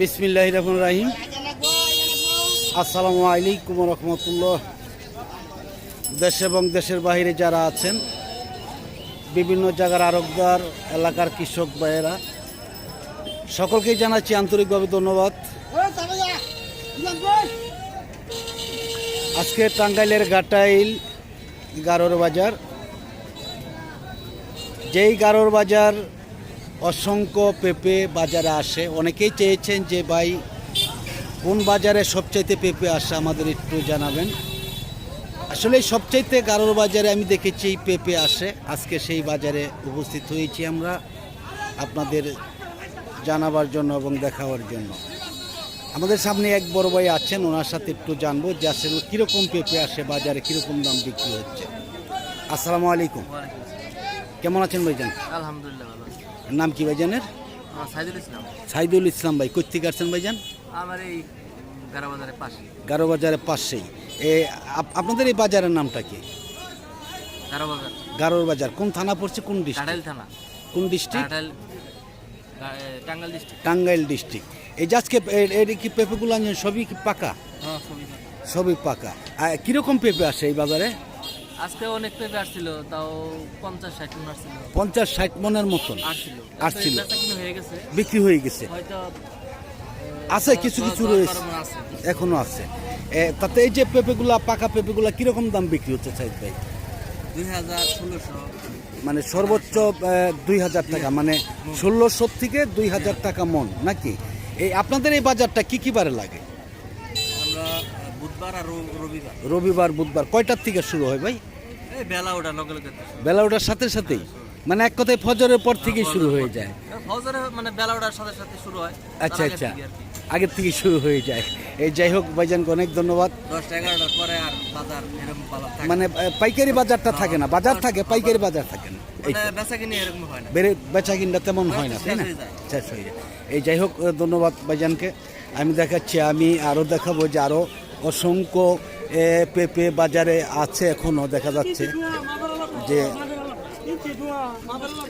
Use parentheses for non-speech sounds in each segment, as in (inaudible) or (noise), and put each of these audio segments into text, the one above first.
বিসমিল্লাহ রহমান রাহিম। আসসালামু আলাইকুম রহমতুল্লাহ। দেশ এবং দেশের বাইরে যারা আছেন, বিভিন্ন জায়গার আরবদার, এলাকার কৃষক ভাইয়েরা, সকলকেই জানাচ্ছি আন্তরিকভাবে ধন্যবাদ। আজকে টাঙ্গাইলের গাটাইল গারোর বাজার। যেই গারোর বাজার অসংখ্য পেঁপে বাজারে আসে। অনেকেই চেয়েছেন যে ভাই কোন বাজারে সবচাইতে পেঁপে আসে আমাদের একটু জানাবেন? আসলে সবচাইতে গারোর বাজারে আমি দেখেছি এই পেঁপে আসে। আজকে সেই বাজারে উপস্থিত হয়েছি আমরা আপনাদের জানাবার জন্য এবং দেখাবার জন্য। আমাদের সামনে এক বড় ভাই আছেন ওনার সাথে একটু জানব যে আসলে কীরকম পেঁপে আসে বাজারে কীরকম দাম বিক্রি হচ্ছে। আসসালামু আলাইকুম। কেমন আছেন ভাইজান? আলহামদুলিল্লাহ ভালো। নাম কি ভাইজানের? সাইদুল ইসলাম। সাইদুল ইসলাম ভাই কোথেকে আসছেন ভাইজান? আমার এই গারা বাজারের পাশে পাশেই। এ আপ- আপনাদের এই বাজারের নামটা কি? গারোর বাজার কোন থানা পড়ছে কোন ডিস্ট্রিক্ট থানা। কোন district Tangail district Tangail district এই আজকে এর কি পেঁপেগুলো আনছেন? সবই কি পাকা? হ্যাঁ সবই পাকা। কীরকম পেঁপে আসে এই বাজারে? আজকে অনেক পেঁপে আসছিল তাও পঞ্চাশ ষাট মন আসছিল। পঞ্চাশ ষাট মনের মতন আসছিল আসছিল। হয়ে গেছে। বিক্রি হয়ে গেছে। হয়তো আছে কিছু কিছু রয়েছে। এখনও আছে। তাতে এই যে পেঁপেগুলা পাকা পেঁপেগুলা কীরকম দাম বিক্রি হচ্ছে সাইদ ভাই? মানে সর্বোচ্চ দুই হাজার টাকা মানে ষোলোশো থেকে দুই হাজার। টাকা মন নাকি? এই আপনাদের এই বাজারটা কি কি বারে লাগে আমরা বুধবার আর রো- রবিবার। বুধবার। কয়টার থেকে শুরু হয় ভাই? বেলা ওঠার সাথে সাথেই? মানে এক কথায় ফজরের পর থেকেই শুরু হয়ে যায়। ফজরে মানে বেলা ওটার সাথে সাথে শুরু হয়। আচ্ছা আচ্ছা। থেকে। আগের থেকে শুরু হয়ে যায়। এই যাই হোক ভাইজানকে অনেক ধন্যবাদ। পরে আর বাজার এরকম ভালো থাকে। মানে পাইকারি বাজারটা থাকে না? বাজার থাকে পাইকারি বাজার থাকে না? মানে বেচা হয় কিনটা তেমন হয় না তাই না? হয়ে শেষ হয়ে যায়। এই যাই হোক ধন্যবাদ ভাইজানকে। আমি দেখাচ্ছি আমি আরও দেখাবো যে আরও অসংখ্য পেঁপে বাজারে আছে এখনও দেখা যাচ্ছে যে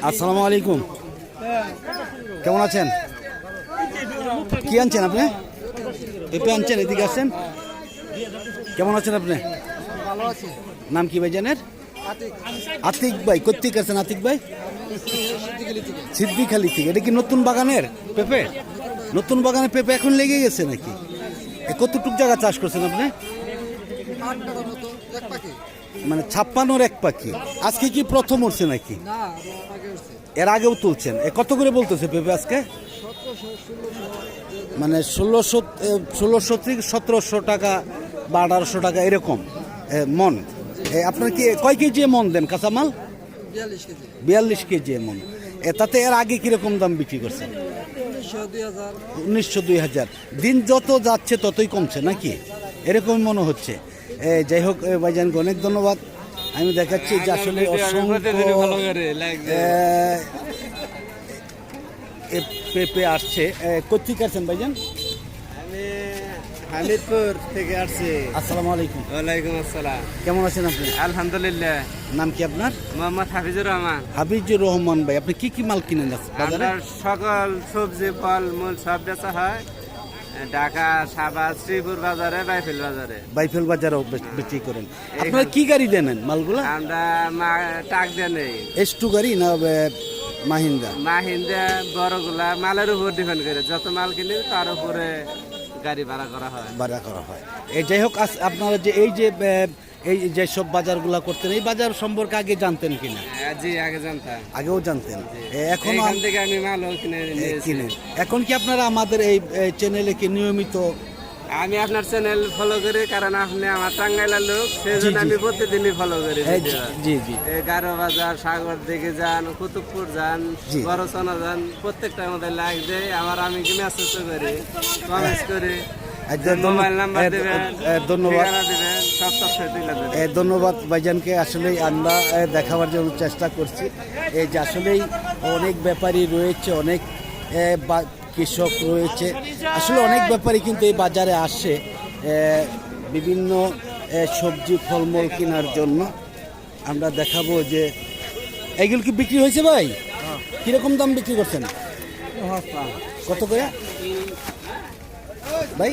আসসালামু আলাইকুম। কেমন আছেন? কি আনছেন আপনি? পেঁপে আনছেন, এদিকে আসেন। কেমন আছেন আপনি? নাম কি ভাইজানের আতিক ভাই কোথেক আছেন আতিক ভাই? সিদ্দিখালি থেকে। এটা কি নতুন বাগানের পেঁপে? নতুন বাগানের পেঁপে এখন লেগে গেছে নাকি? কতটুক জায়গা চাষ করছেন আপনি? মানে ছাপ্পানোর এক পাখি। আজকে কি প্রথম উঠছে নাকি? এর আগেও তুলছেন। এ কত করে বলতেছে পেঁপে আজকে? মানে ষোলোশো ষোলোশো থেকে সতেরোশো টাকা বা আঠারোশো টাকা এরকম মন। এ, আপনার কি কয় কেজি মন দেন কাঁচামাল? বিয়াল্লিশ কেজি। বিয়াল্লিশ কেজি মন। এ, তাতে এর আগে কীরকম দাম বিক্রি করছেন? উনিশশো দুই হাজার। দিন যত যাচ্ছে ততই কমছে নাকি? এরকম মনে হচ্ছে। যাই হোক ভাইজানকে অনেক ধন্যবাদ। আমি দেখাচ্ছি যে আসলে পেঁপে আসছে। কোথেকে আছেন ভাইজান? হামিদপুর থেকে আসছি। আসসালামু আলাইকুম। ওয়ালাইকুম আসসালাম। কেমন আছেন আপনি? আলহামদুলিল্লাহ। নাম কি আপনার? মোহাম্মদ হাফিজুর রহমান। হাবিজুর রহমান ভাই আপনি কি কি মাল কিনেন বাজারে? সকল সবজি ফল মূল সব বেচা হয়। ঢাকা সাবা শ্রীপুর বাজারে বাইফিল বাজারে। বাইফেল বাজারেও বে- বিক্রি করেন। আপনারা কি গাড়ি দেন মালগুলা? আমরা টাক দিয়ে নেই। এস টু গাড়ি না এ, মাহিন্দ্রা মাহিন্দা বড়গুলা মালের উপর ডিপেন্ড করে। যত মাল কিনি তার উপরে গাড়ি ভাড়া করা হয়। ভাড়া করা হয়। এই যাই হোক আপনারা যে এই যে এই যে সব বাজারগুলা করতেন এই বাজার সম্পর্কে আগে জানতেন কিনা? হ্যাঁ, জি আগে জানতাম। আগেও জানতেন। এখন এখান থেকে আমি মাল কিনে এখন কি আপনারা আমাদের এই চ্যানেলে কি নিয়মিত আমি আপনার চ্যানেল ফলো করি কারণ আপনি আমার টাঙ্গাইলার লোক সেই জন্য আমি প্রতিদিনই ফলো করি জি জি গারো বাজার সাগর দিকে যান কুতুবপুর যান। বড়চনা যান প্রত্যেকটা আমাদের লাইক দেয়। আমার আমি কি মেসেজ করি কমেন্ট করি। ধন্যবাদ। ধন্যবাদ। ভাইজানকে। আসলেই আমরা দেখাবার জন্য চেষ্টা করছি। এই যে আসলেই অনেক ব্যাপারী রয়েছে অনেক কৃষক রয়েছে। আসলে অনেক ব্যাপারী কিন্তু এই বাজারে আসে। বিভিন্ন সবজি ফলমূল কেনার জন্য। আমরা দেখাবো যে এগুলো কি বিক্রি হয়েছে ভাই? কীরকম দাম বিক্রি করছেন? কত করে? ভাই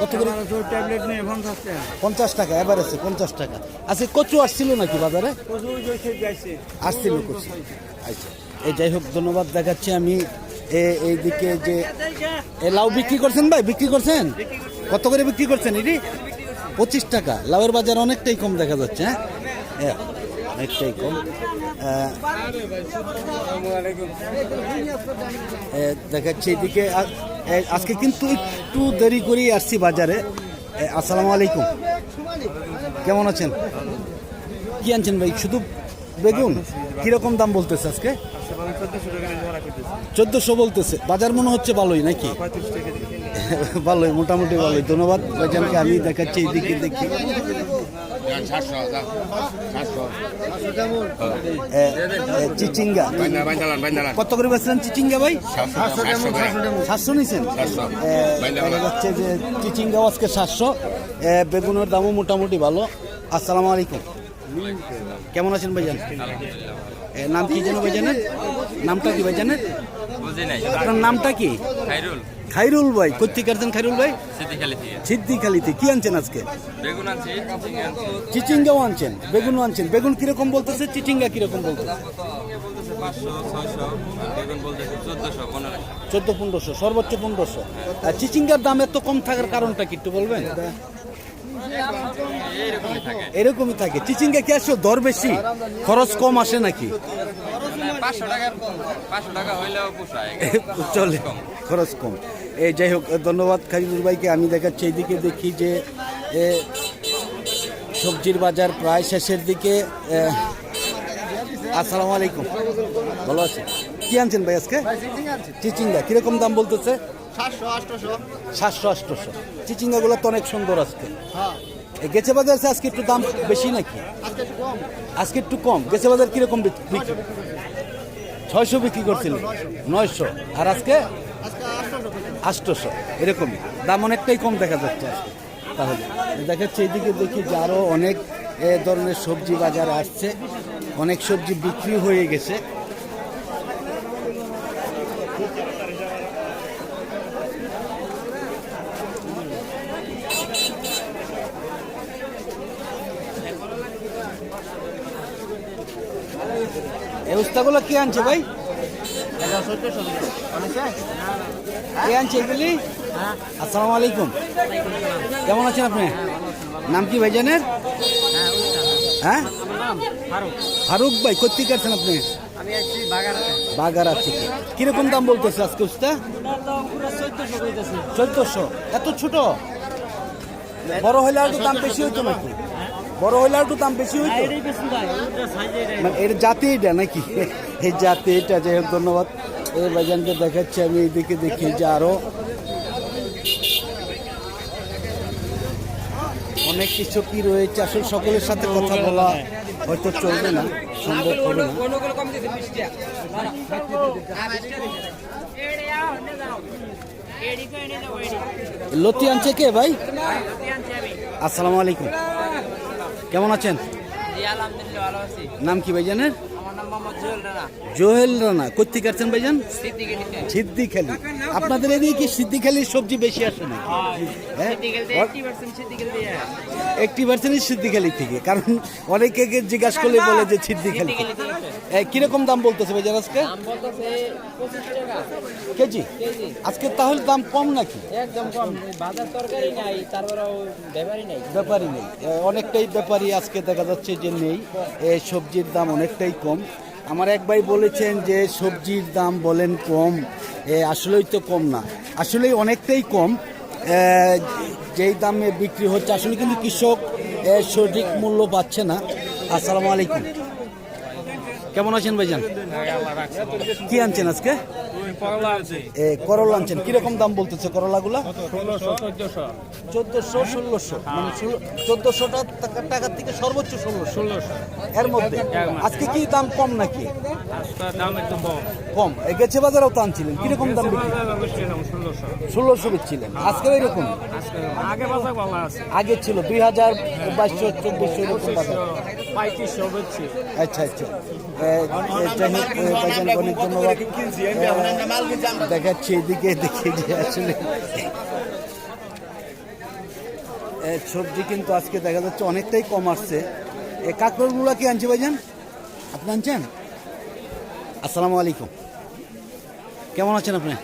কত করে? ট্যাবলেট নিয়ে পঞ্চাশ টাকা। পঞ্চাশ টাকা এভারেজে পঞ্চাশ টাকা। আচ্ছা কচু আসছিল নাকি বাজারে? আসছিল কচু। আচ্ছা এই যাই হোক ধন্যবাদ দেখাচ্ছি আমি। এইদিকে যে লাউ বিক্রি করছেন ভাই, বিক্রি করছেন? কত করে বিক্রি করছেন এটি? পঁচিশ টাকা। লাউয়ের বাজার অনেকটাই কম দেখা যাচ্ছে হ্যাঁ? অনেকটাই কম। দেখাচ্ছি এদিকে আজকে কিন্তু একটু দেরি করেই আসছি বাজারে। আসসালামু আলাইকুম। কেমন আছেন? কি আনছেন ভাই? শুধু বেগুন? কীরকম দাম বলতেছে আজকে? চোদ্দশো বলতেছে। বাজার মনে হচ্ছে ভালোই, নাকি? ভালোই, মোটামুটি ভালোই। ধন্যবাদ ভাইজানকে, আমি দেখাচ্ছি এইদিকে দেখি। চিচিঙ্গা। কত করে চিচিঙ্গা ভাই? সাতশো দেখা যাচ্ছে যে চিচিঙ্গাও আজকে সাতশো। বেগুনের দামও মোটামুটি ভালো। আসসালামু আলাইকুম। কেমন আছেন ভাইজান? নাম কি যেন ভাইজানের? নামটা কি ভাইজানের? আপনার নামটা কি? খাইরুল। খাইরুল ভাই কোথেকে আসছেন খাইরুল ভাই? সিদ্দিখালিতে। কি আনছেন আজকে? চিচিঙ্গাও আনছেন বেগুনও আনছেন। বেগুন কীরকম বলতেছে চিচিঙ্গা কীরকম বলতেছে? বেগুন চোদ্দ পনেরোশো সর্বোচ্চ পনেরোশো। আর চিচিঙ্গার দাম এত কম থাকার কারণটা কি একটু বলবেন? এরকমই থাকে। চিচিঙ্গা কি আসলে দর বেশি। খরচ কম আসে নাকি? (laughs) চলে। খরচ কম। এই যাই হোক ধন্যবাদ খালিদুর ভাইকে। আমি দেখাচ্ছি এইদিকে দেখি যে সবজির বাজার প্রায় শেষের দিকে। আসসালামু আলাইকুম। ভালো আছে কি আনছেন ভাই আজকে? চিচিঙ্গা কীরকম দাম বলতেছে? সাতশো আটশোশো চিচিঙ্গাগুলো তো অনেক সুন্দর আজকে। এই গেছে বাজার আজকে একটু দাম বেশি নাকি? আজকে একটু কম। গেছে বাজার কীরকম বিক- বিক্রি ছয়শো বিক্রি করছিলেন নয়শো আর আজকে? আটশোশো এরকমই। দাম অনেকটাই কম দেখা যাচ্ছে আজকে। তাহলে দেখাচ্ছে এইদিকে দেখি যে আরও অনেক এ, ধরনের সবজি বাজার আসছে। অনেক সবজি বিক্রি হয়ে গেছে। এই কে আনছে ভাই? কে আনছে এগুলি? আসসালামু আলাইকুম। কেমন আছেন আপনি? নাম কি ভাই জানেন হ্যাঁ? ফারুক। ভাই কোথেকে আছেন আপনি? বাগার আছে কীরকম দাম বলতেছে আজকে উস্তা? চোদ্দশো। এত ছোট? বড় হইলে আর দাম বেশি হইতো নাকি? বড় হইলে একটু দাম বেশি হইতো? মানে এর জাতি এটা নাকি? এই জাতি এটা যাই হোক, ধন্যবাদ। এই বাজানকে দেখাচ্ছি, আমি এইদিকে দেখি যে আরও। অনেক কিছু কি রয়েছে, আসলে সকলের সাথে কথা বলা হয়তো চলবে না সম্ভব হবে না। লতি আনছে কে ভাই? আসসালামু আলাইকুম। কেমন আছেন? নাম কি ভাইজানের আমার জোহেল রানা কোথেকে আসছেন ভাইজান? সিদ্দিখালি। আপনাদের এদিকে কি সিদ্দিখালির সবজি বেশি আসে না হ্যাঁ সিদ্দিখালিতে একটি পার্সেন্ট সিদ্দিখালি থেকে কারণ অনেকে জিজ্ঞাসা করলে বলে যে সিদ্দিখালি কীরকম দাম বলতেছে ভাইজান আজকে? কেজি? আজকে তাহলে দাম কম নাকি? একদম কম। বাজার তরকারি নাই তারপরেও ব্যাপারই নাই। ব্যাপারই নেই। অনেকটাই ব্যাপারই আজকে দেখা যাচ্ছে যে নেই। সবজির দাম অনেকটাই কম। আমার এক ভাই বলেছেন যে সবজির দাম বলেন কম আসলেই তো কম না। আসলেই অনেকটাই কম যেই দামে বিক্রি হচ্ছে, আসলে কিন্তু কৃষক সঠিক মূল্য পাচ্ছে না। আসসালামু আলাইকুম। কেমন আছেন ভাইজান? কি আনছেন আজকে? করলা আনছেন। কীরকম দাম বলতেছে করলাগুলা? চোদ্দশো। ষোলোশো। মানে চোদ্দশো টাকার থেকে সর্বোচ্চ ষোলোশো। ষোলোশো। এর মধ্যে? আজকে কি দাম কম নাকি? কম। গেছে বাজারেও তো আনছিলেন। কীরকম দাম ষোলোশো। বেচছিলেন। আজকে এরকম? আগে বাজার ভালো আছে। আগে ছিল দুই হাজার বাইশশো চব্বিশশো এরকম বাজার। আচ্ছা আচ্ছা। অনেক ধন্যবাদ। দেখাচ্ছি এদিকে দেখি যে আসলে। এ, সবজি কিন্তু আজকে দেখা যাচ্ছে অনেকটাই কম আসছে। এ কাঁকরোলগুলো কি আনছে ভাইজান? আপনি আনছেন? আসসালামু আলাইকুম। কেমন আছেন আপনি?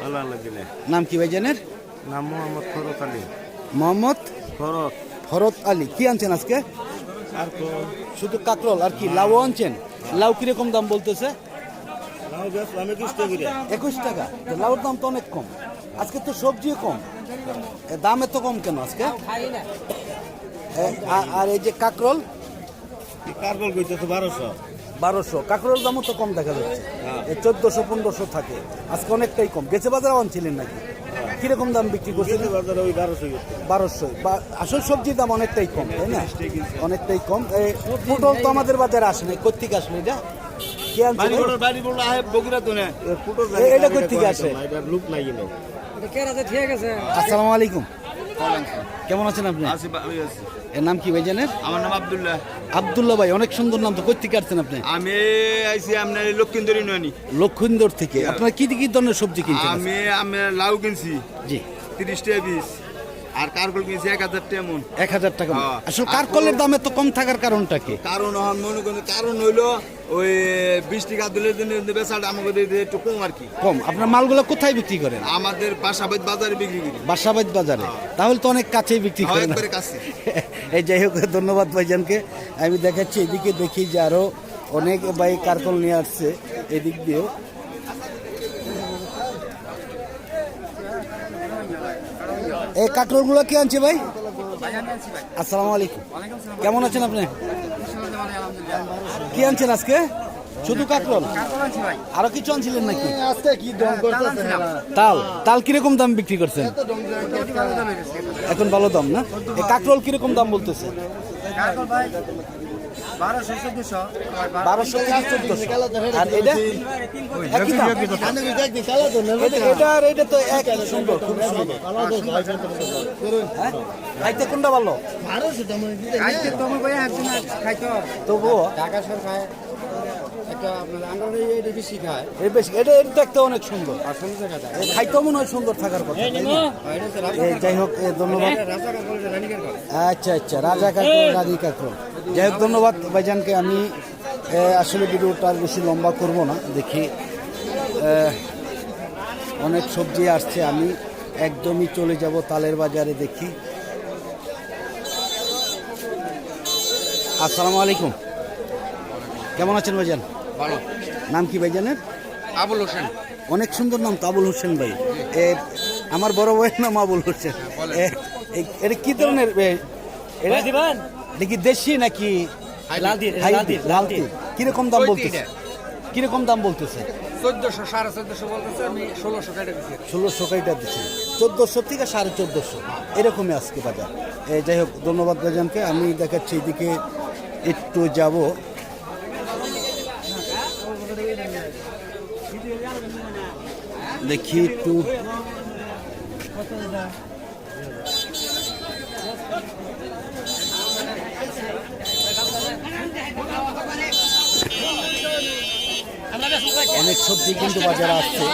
ভালো লাগলে নাম কি ভাইজানের? নাম মোহাম্মদ ফরত আলী। মোহাম্মদ? ফরত। ফরত আলী। কি আনছেন আজকে? আর শুধু কাঁকরোল আর কি? লাউ আনছেন? লাউ কীরকম দাম বলতেছে? একুশ টাকা। লাউর দাম তো অনেক কম। আজকে তো সবজিও কম। দাম এত কম কেন আজকে? আর এই যে কাঁকরোল? কারগল কইতেছে বারোশো। বারোশো। কাঁকরোল দামও তো কম দেখা যাচ্ছে। এই চোদ্দশো পনেরোশো থাকে। আজকে অনেকটাই কম। গেছে বাজারে আনছিলেন নাকি? কীরকম দাম বিক্রি ওই বারোশো বারোশো বা আসল সবজির দাম অনেকটাই কম তাই না? অনেকটাই কম। পটল তো আমাদের বাজারে আসে না কোথেকে আসলো এটা? কে আনছে ভাই? বাড়ি আহে বগুড়া তো না এ- এটা কোথেকে আসে। লুক নাই গেল আসসালামু আলাইকুম। কেমন আছেন আপনি? আছি এর নাম কি ভাইজানের আমার নাম আব্দুল্লাহ। আবদুল্লাহ ভাই অনেক সুন্দর নাম তো। কোথেকে আসছেন আপনি? আমি আইছি আপনার লক্ষিন্দরী নয়নি লক্ষিন্দর থেকে। আপনার কি কি ধরনের সবজি কিনছেন? আমি আমি লাউ কিনছি। জি। তিরিশ টাকা পিস। আর কারকল কিনছি এক হাজার টাকা মন। এক হাজার টাকা হ্যাঁ। আসলে কারকলের দাম এত কম থাকার কারণটা কি? কারণ মনে করেন কারণ হইল ওই বিশ টাকা দিলে বেচাটা আমাকে একটু কম আর কি। কম। আপনার মালগুলো কোথায় বিক্রি করেন? আমাদের পাশাপাশি বাজারে বিক্রি করি। বাসাবাদ বাজারে? তাহলে তো অনেক কাছেই বিক্রি হ্যাঁ, করেন। কাছে। (laughs) এই যাই হোক ধন্যবাদ ভাইজানকে। আমি দেখাচ্ছি এদিকে দেখি যে আরও অনেক ভাই কারকল নিয়ে আসছে এদিক দিয়েও এই কাঁকরোলগুলো কে আনছে ভাই? আসসালামু আলাইকুম। কেমন আছেন আপনি? কি আনছেন আজকে? শুধু কাঁকরোল আরও কিছু আনছিলেন নাকি? তাল। তাল কীরকম দাম বিক্রি করছেন? এখন ভালো দাম না? কাঁকরোল কীরকম দাম বলতেছে? বারোশো থেকে চোদ্দশো আর এটা একই দাম? এটা- এটা আর এটা তো এক সুন্দর খুব সুন্দর হ্যাঁ? খাইতে কোনটা ভালো তবুও এই বেশি এটা এটা দেখতে অনেক সুন্দর। খাইতেও মনে হয় সুন্দর থাকার কথা যাই হোক ধন্যবাদ। আচ্ছা আচ্ছা রাজা রানী যাই হোক ধন্যবাদ ভাইজানকে। আমি আসলে ভিডিওটা আর বেশি লম্বা করব না দেখি অনেক সবজি আসছে আমি একদমই চলে যাব তালের বাজারে দেখি। আসসালামু আলাইকুম। কেমন আছেন ভাইজান? ভালো। নাম কি ভাইজানের আবুল হোসেন। অনেক সুন্দর নাম তো আবুল হোসেন ভাই। এ, আমার বড় ভাইয়ের নাম আবুল হোসেন। এ, এ- এটা কি ধরনের এটা কি দেশি নাকি কীরকম দাম বলতেছে? কীরকম দাম বলতেছে? চোদ্দশো সাড়ে চোদ্দশো বলতেছে আমি ষোলোশো কেটে দিচ্ছি ষোলোশো কয়টা দিচ্ছে চোদ্দোশো থেকে সাড়ে চোদ্দোশো। এরকমই আজকে বাজার। এ, যাই হোক ধন্যবাদ ভাইজানকে। আমি দেখাচ্ছি এদিকে একটু যাব। দেখি একটু। অনেক সবজি কিন্তু বাজারে আসছে।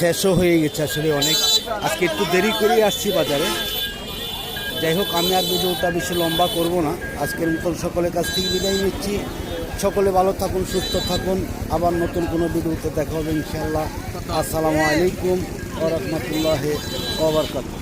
শেষও হয়ে গেছে আসলে অনেক। আজকে একটু দেরি করে আসছি বাজারে। যাই হোক, আমি আর ভিডিওটা বেশি লম্বা করব না। আজকের মতন সকলের কাছ থেকে বিদায় নিচ্ছি। সকলে ভালো থাকুন, সুস্থ থাকুন। আবার নতুন কোনো ভিডিওতে দেখা হবে ইনশাল্লাহ আসসালামু আলাইকুম ওরহমতুল্লাহ ওবরকাতু